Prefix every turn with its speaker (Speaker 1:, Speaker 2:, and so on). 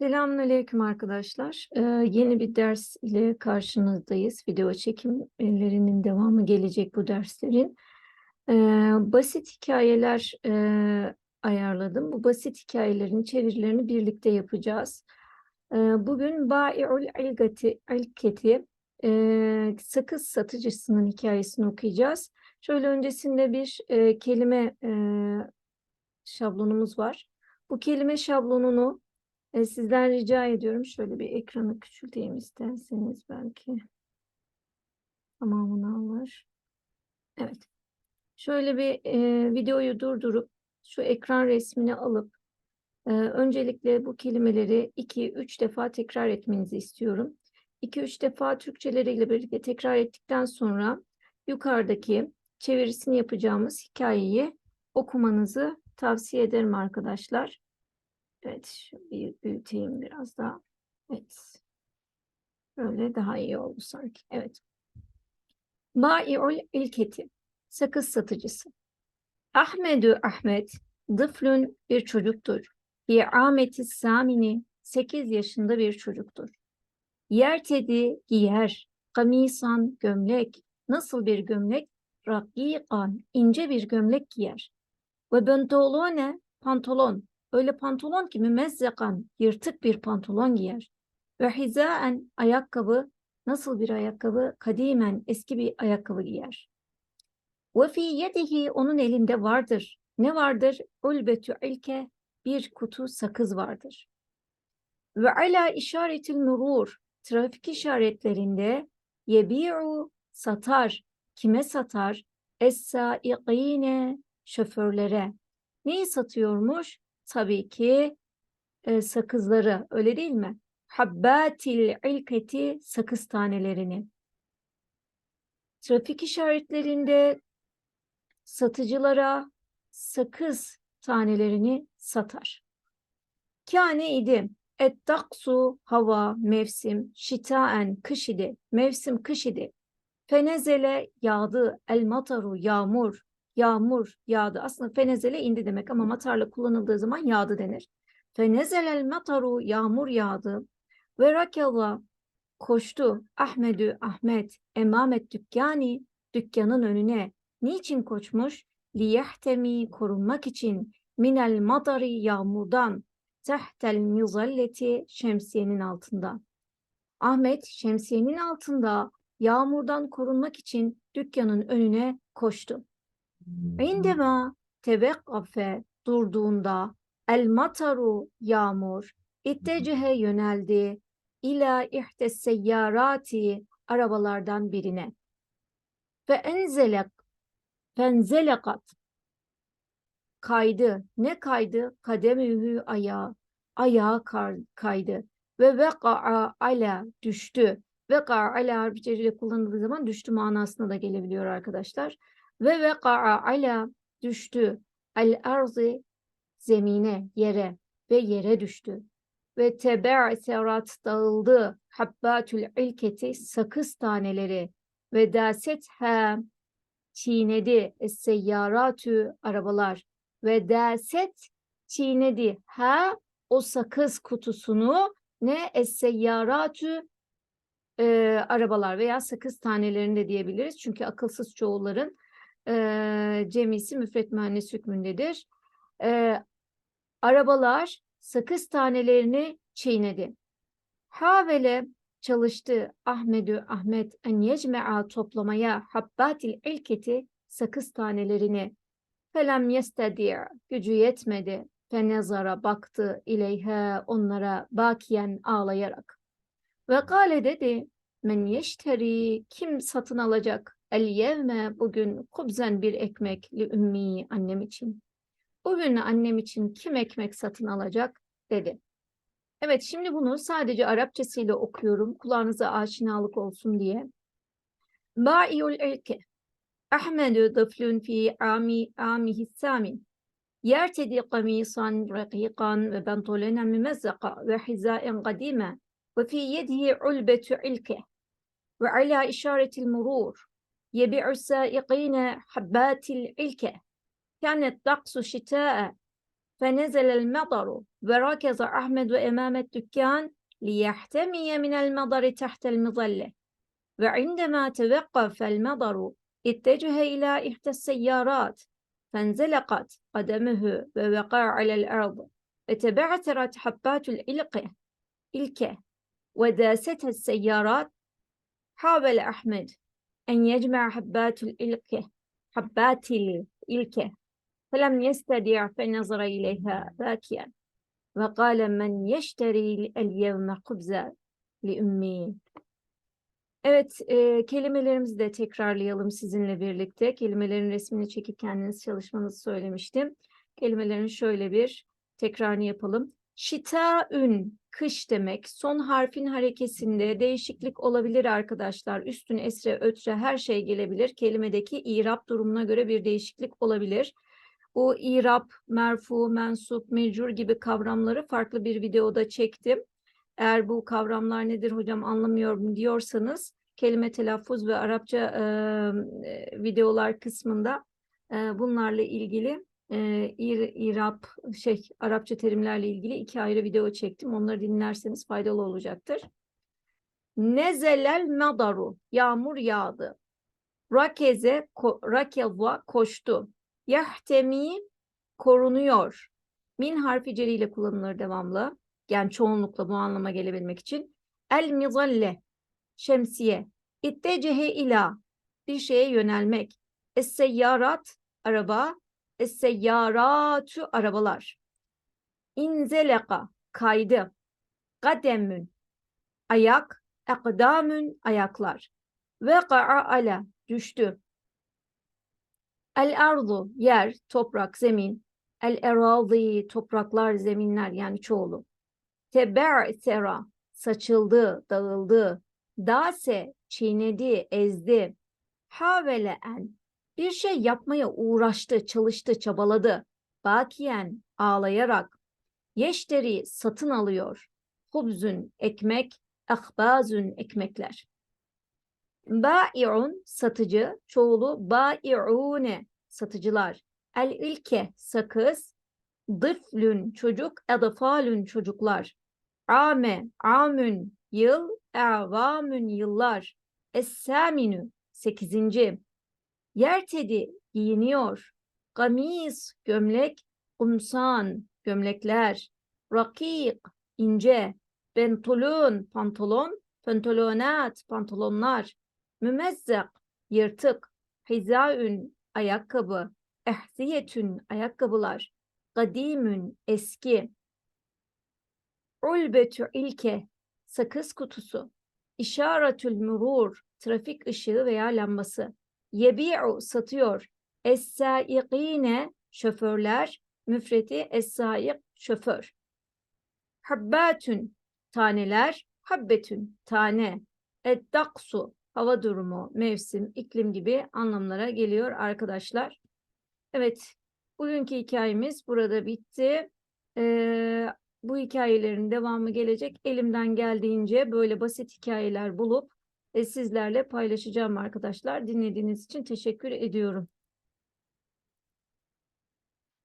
Speaker 1: Selamünaleyküm arkadaşlar. Ee, yeni bir ders ile karşınızdayız. Video çekimlerinin devamı gelecek bu derslerin. Ee, basit hikayeler e, ayarladım. Bu basit hikayelerin çevirilerini birlikte yapacağız. Ee, bugün Bai'ul İlgati, İlketi, e, sakız satıcısının hikayesini okuyacağız. Şöyle öncesinde bir e, kelime e, şablonumuz var. Bu kelime şablonunu e, sizden rica ediyorum. Şöyle bir ekranı küçülteyim isterseniz belki. Tamamını alır. Evet. Şöyle bir e, videoyu durdurup şu ekran resmini alıp e, öncelikle bu kelimeleri 2-3 defa tekrar etmenizi istiyorum. 2-3 defa Türkçeleriyle birlikte tekrar ettikten sonra yukarıdaki çevirisini yapacağımız hikayeyi okumanızı tavsiye ederim arkadaşlar. Evet, şu bir büyüteyim biraz daha. Evet. Böyle daha iyi oldu sanki. Evet. Bai'ul ilketi. Sakız satıcısı. Ahmedü Ahmet, dıflün bir çocuktur. Bir ameti samini, 8 yaşında bir çocuktur. Yertedi giyer, kamisan gömlek. Nasıl bir gömlek? Rakikan, ince bir gömlek giyer. Ve bentolone, pantolon. Öyle pantolon ki mümezzekan, yırtık bir pantolon giyer. Ve hizaen, ayakkabı. Nasıl bir ayakkabı? Kadimen, eski bir ayakkabı giyer. Ve fi yedihi, onun elinde vardır. Ne vardır? Ulbetü ilke, bir kutu sakız vardır. Ve ala işaretil nurur, trafik işaretlerinde yebi'u satar. Kime satar? Es-saiqine, şoförlere. Neyi satıyormuş? Tabii ki e, sakızları, öyle değil mi? Habbatil ilketi, sakız tanelerini. Trafik işaretlerinde satıcılara sakız tanelerini satar. Kâne idi. Ettaksu hava, mevsim, şitaen, kış idi. Mevsim kış idi. Fenezele yağdı, el mataru yağmur, yağmur yağdı. Aslında fenezele indi demek ama matarla kullanıldığı zaman yağdı denir. Fenezelel mataru yağmur yağdı. Ve rakava koştu Ahmedü Ahmet emamet dükkani dükkanın önüne. Niçin koşmuş? Liyehtemi korunmak için minel matari yağmurdan tehtel mizalleti şemsiyenin altında. Ahmet şemsiyenin altında yağmurdan korunmak için dükkanın önüne koştu. İndema tevekkaffe durduğunda el mataru yağmur ittecehe yöneldi ila ihtes seyyarati arabalardan birine. Ve enzelek fenzelekat kaydı. Ne kaydı? Kademühü ayağı. Kar, kaydı. Ve veka'a ala düştü. Veka'a ala harfi kullanıldığı zaman düştü manasına da gelebiliyor arkadaşlar. Ve veka'a ala düştü. El arzi zemine, yere ve yere düştü. Ve tebe'a serat dağıldı. Habbatül ilketi sakız taneleri ve daset ha çiğnedi es-seyyaratü arabalar ve daset çiğnedi ha o sakız kutusunu ne es-seyyaratü e, arabalar veya sakız tanelerini de diyebiliriz. Çünkü akılsız çoğulların e, cemisi müfret mühennes hükmündedir. E, arabalar sakız tanelerini çiğnedi. Havele çalıştı Ahmedü Ahmet en yecme'a toplamaya habbatil ilketi sakız tanelerini. Felem yestedi gücü yetmedi. Fenezara baktı ileyhe onlara bakiyen ağlayarak. Ve gale dedi men yeşteri kim satın alacak el yevme bugün kubzen bir ekmek li ümmi annem için. Bugün annem için kim ekmek satın alacak dedi. Evet şimdi bunu sadece Arapçasıyla okuyorum. Kulağınıza aşinalık olsun diye. Ba'iul ilke. Ahmedu dıflun fi ami amihi samin. Yertedi kamisan rakikan ve bantolena mümezzaka ve hizaen kadime ve fi yedihi ulbetu ilke ve ala işaretil murur يبيع السائقين حبات العلكة كانت طقس شتاء فنزل المطر. وركز أحمد أمام الدكان ليحتمي من المطر تحت المظلة. وعندما توقف المطر اتجه إلى إحدى السيارات فانزلقت قدمه ووقع على الأرض. وتبعثرت حبات الإلقة إلكة. وداستها السيارات. حاول أحمد أن يجمع حبات الإلكة حبات الإلكة فلم يستطع فنظر إليها باكيا وقال من يشتري اليوم خبزا لأمي Evet, e, kelimelerimizi de tekrarlayalım sizinle birlikte. Kelimelerin resmini çekip kendiniz çalışmanızı söylemiştim. Kelimelerin şöyle bir tekrarını yapalım. Şitaün, kış demek. Son harfin harekesinde değişiklik olabilir arkadaşlar. Üstün esre, ötre her şey gelebilir. Kelimedeki irap durumuna göre bir değişiklik olabilir. Bu irap, merfu, mensup, mecrur gibi kavramları farklı bir videoda çektim. Eğer bu kavramlar nedir hocam anlamıyorum diyorsanız kelime telaffuz ve Arapça e, videolar kısmında e, bunlarla ilgili e, ir, irap şey Arapça terimlerle ilgili iki ayrı video çektim. Onları dinlerseniz faydalı olacaktır. Nezelel madaru yağmur yağdı. Rakeze ko, rakeza koştu. Yahtemi korunuyor. Min harfi celiyle kullanılır devamlı yani çoğunlukla bu anlama gelebilmek için el mizalle şemsiye ittecehe ila bir şeye yönelmek es seyyarat araba es seyyaratu arabalar. İnzeleka kaydı. Kademün ayak. Ekdamün ayaklar. Veka'a ala düştü. El ardu yer toprak zemin. El erazi topraklar zeminler yani çoğulu. Tebe'sera saçıldı, dağıldı. Dase çiğnedi, ezdi. Havele en bir şey yapmaya uğraştı, çalıştı, çabaladı. Bakiyen ağlayarak. Yeşteri satın alıyor. Hubzün ekmek, ahbazün ekmekler. Bai'un satıcı, çoğulu bai'une satıcılar. El ilke sakız, dıflün çocuk, edfalün çocuklar. Ame, amün yıl, evamün yıllar. Es-saminü sekizinci. Yertedi giyiniyor. Gamis gömlek, kumsan gömlekler. Rakik ince. Bentolun pantolon, pantolonat pantolonlar. Mümezzak yırtık. Hizaün ayakkabı. Ehziyetün ayakkabılar. Kadimün eski. Ulbetü ilke sakız kutusu. İşaretül murur trafik ışığı veya lambası. Yebi'u satıyor. Es-saiqine şoförler. Müfreti es-saik şoför. Habbatün taneler. Habbetün tane. Eddaksu hava durumu, mevsim, iklim gibi anlamlara geliyor arkadaşlar. Evet, bugünkü hikayemiz burada bitti. Ee, bu hikayelerin devamı gelecek. Elimden geldiğince böyle basit hikayeler bulup sizlerle paylaşacağım arkadaşlar. Dinlediğiniz için teşekkür ediyorum.